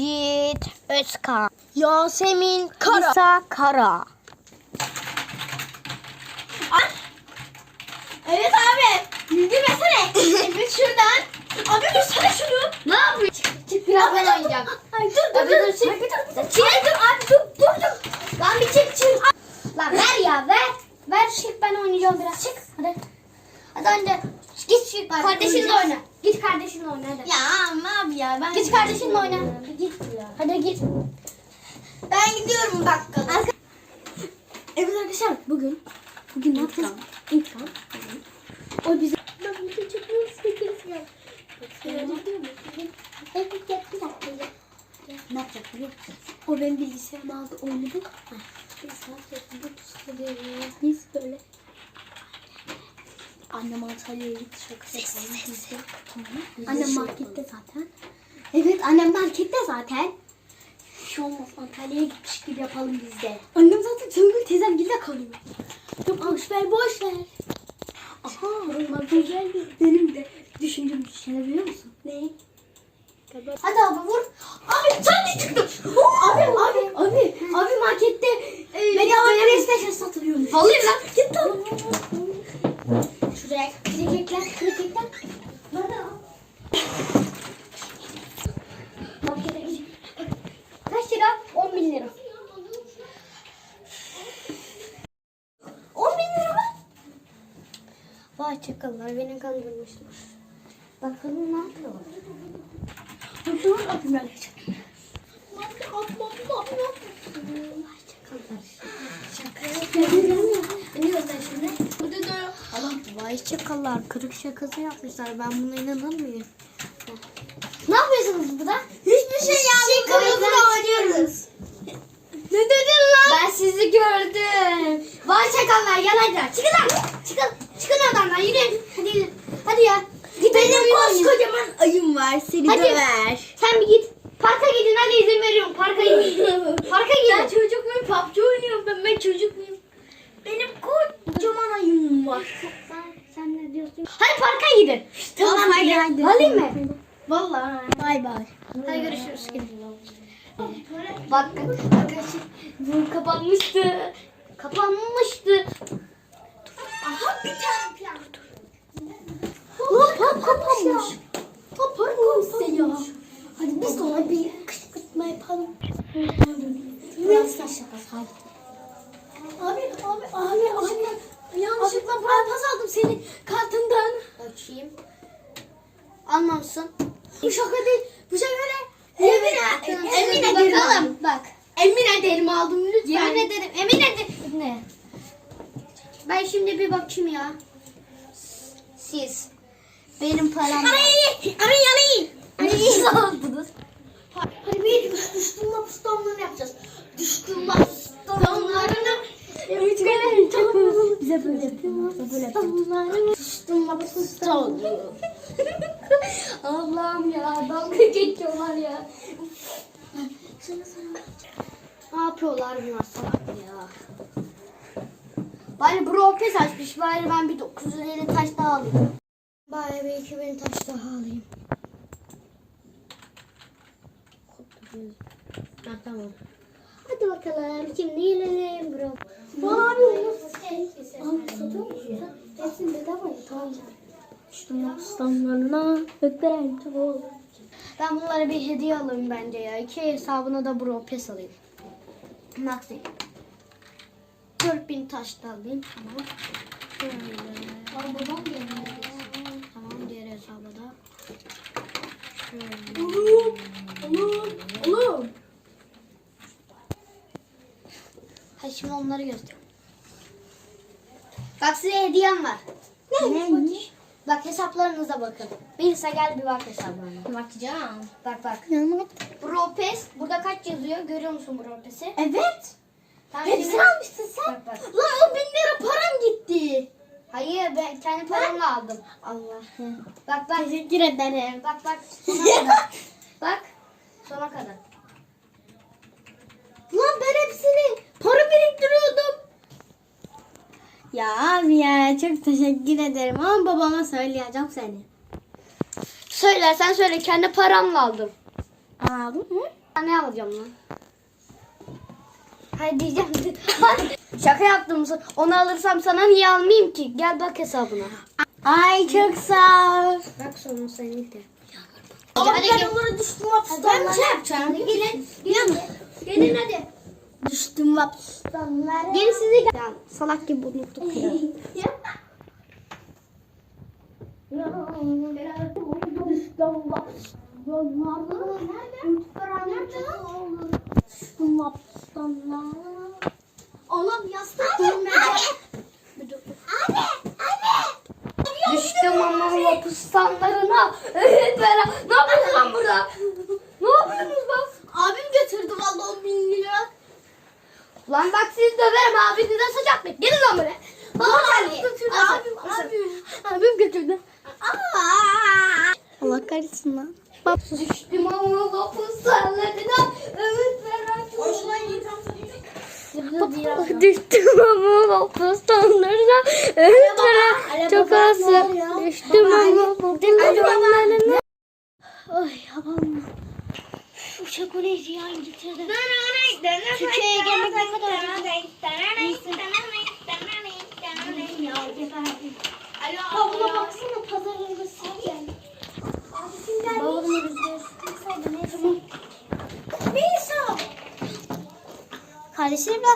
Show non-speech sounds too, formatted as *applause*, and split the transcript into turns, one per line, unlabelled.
Yiğit Özkan. Yasemin Kara. İsa Kara.
Evet abi. Güldürmesene. *laughs* evet şuradan. Abi dursana şunu.
Ne yapıyorsun?
Çık biraz ben oynayacağım. Ay dur dur dur. Dur çık. Çık dur abi dur dur dur. Lan bir çık çık. Lan ver ya ver. Ver çık ben oynayacağım biraz çık. Hadi. Hadi önce. Git çık kardeşinle oyna. Git kardeşinle oyna hadi.
Ya ama abi ya ben
Git kardeşinle oyna. Git. Hadi git.
Ben gidiyorum bakkala.
Evet arkadaşlar bugün bugün ne yapacağız? İntikam. O bize ben bunu çok istiyoruz ya. Ne yapacak biliyor musun? O benim bilgisayarımı aldı. Bir tutuyoruz. Biz böyle Annem Antalya'ya gitti şaka yapalım biz de. Tamam. Annem markette zaten. Evet annem markette zaten. Şu olmaz Antalya'ya gitmiş gibi yapalım biz de. Annem zaten Söngül teyzem gilde kalıyor. Yok boş ver boş ver. Aha onlar güzeldi. Benim de düşündüğüm düşünebiliyor musun? Ne? Hadi abi vur. Abi sen de çıktın. Abi abi markette e, bedava PlayStation satılıyormuş.
Alayım lan.
Git lan. Şuraya kriketler kriketler. Nerede lan? Markete gideceğim. Kaç lira? 10 bin lira. 10 bin lira mı? Vay çakallar beni kandırmışlar. Bakalım ne yapıyorlar. Dur atayım ben. Atma atma atma. Vay çakallar. Burada
kırık şakası yapmışlar. Ben buna inanır mıyım?
Ne yapıyorsunuz burada?
Hiçbir şey
Şakamızla
oynuyoruz. Ne dedin lan?
Ben sizi gördüm. Vay çakallar gel hadi. Çıkın lan. Çıkın. Çıkın adamlar yürüyün. Hadi yürü. Hadi ya. Git
Benim
oyun oynayın.
koskocaman var. Seni
Hadi.
döver.
Sen bir git. Parka gidin hadi izin veriyorum. Parka gidin. *laughs* Parka
Ben
gidin.
çocuk muyum? PUBG oynuyorum ben. Ben çocuk muyum? Benim kocaman ayım var.
Sen, sen ne diyorsun? Hadi parka gidin.
Tamam hadi hadi.
Alayım mı?
Vallahi. Bay bay.
Hadi görüşürüz. Bak arkadaşlar bu kapanmıştı. Kapanmıştı.
Aha bir tane plan.
Hop hop kapanmış. Hop kapanmış ya. Hadi biz de ona bir kışkırtma yapalım. Biraz şakası hadi. Abi abi abi abi. Yanlışlıkla ben pas aldım senin kartından. Açayım. Almamışsın. Bu şaka değil. Bu şaka ne?
Emine, Emine derim aldım.
Bak.
Emine derim aldım lütfen.
Yemin ederim. Emin ederim. Ne? Ben şimdi bir bakayım ya. Siz. Benim param.
Ay, ay. Damlarını.
Allah'ım ya. Dalga geçiyorlar ya. Ne yapıyorlar bunlar salak ya. Bari bro pes açmış. Bari ben bir 950 taş daha alayım. Bari bir 2000 taş daha alayım.
Ha, tamam.
Hadi bakalım. Şimdi yiyelim bro. Onu Abi satıyor musun? Hepsini bedava ya. Tamam.
Düştüm lapus damlarına.
Öperen çoğul. Ben bunlara bir hediye alayım bence ya. İki hesabına da bro pes alayım. Maxi. 4000 taş da alayım. Tamam. Şöyle.
babam
Tamam diğer hesaba da.
Oğlum, oğlum, oğlum.
Hadi şimdi onları göster. Bak size hediyem var.
Neymiş?
Bak hesaplarınıza bakın. Birisi gel bir bak hesaplarına.
Bakacağım.
Bak bak. Bropes. Burada kaç yazıyor? Görüyor musun Bropes'i?
Evet.
Tamam,
Hepsini
şimdi-
almışsın sen.
Bak bak.
Lan o bin lira param gitti.
Hayır ben kendi paramla aldım.
Allah.
Bak bak.
Teşekkür ederim.
Bak bak. *laughs* Sona kadar. bak. Sona kadar.
Lan ben hepsini para biriktiriyordum. Ya abi ya çok teşekkür ederim ama babama söyleyeceğim seni.
Söylersen söyle kendi paramla aldım.
Aldın mı?
Ne alacağım lan? Hayır diyeceğim. *laughs* Şaka yaptım. Onu alırsam sana niye almayayım ki? Gel bak hesabına. Ay çok sağ ol. Bak sonu senin de.
Ama ben
gel.
onları düştüm.
Ben bir şey yapacağım.
Gelin. Gelin. Gelin hadi.
Düştüm vapstonlara. Gelin size gel. Ya, salak gibi unuttuk ya.
Oğlum yastık görmedi. Anne, anne.
Düştüm ama vapustanlarına. Evet Bera. Ne yapıyorsun lan burada? Ne yapıyorsunuz bak?
Abim götürdü vallahi 10 bin lira.
Lan bak sizi döverim abinize saçak mı? Gelin lan buraya.
Abi,
götürdü.
abim, abim.
Abim götürdü. Allah kahretsin lan. Bak düştüm ama vapustanlarına. Evet Bera.
Hoşuna yiyeceğim.
Düştüm ama vapustanlarına. Evet Bera.
Ale
Çok
baba,
az. Düştüm
Baba,
ama
Ale
vapustanlarına. Ay yapalım. Şu şokolayı ya İngiltere'de. Türkiye'ye gelmek ne kadar.
Buna baksana pazarında sen.
Babamı rüzgar
Neyse.
Kardeşlerimle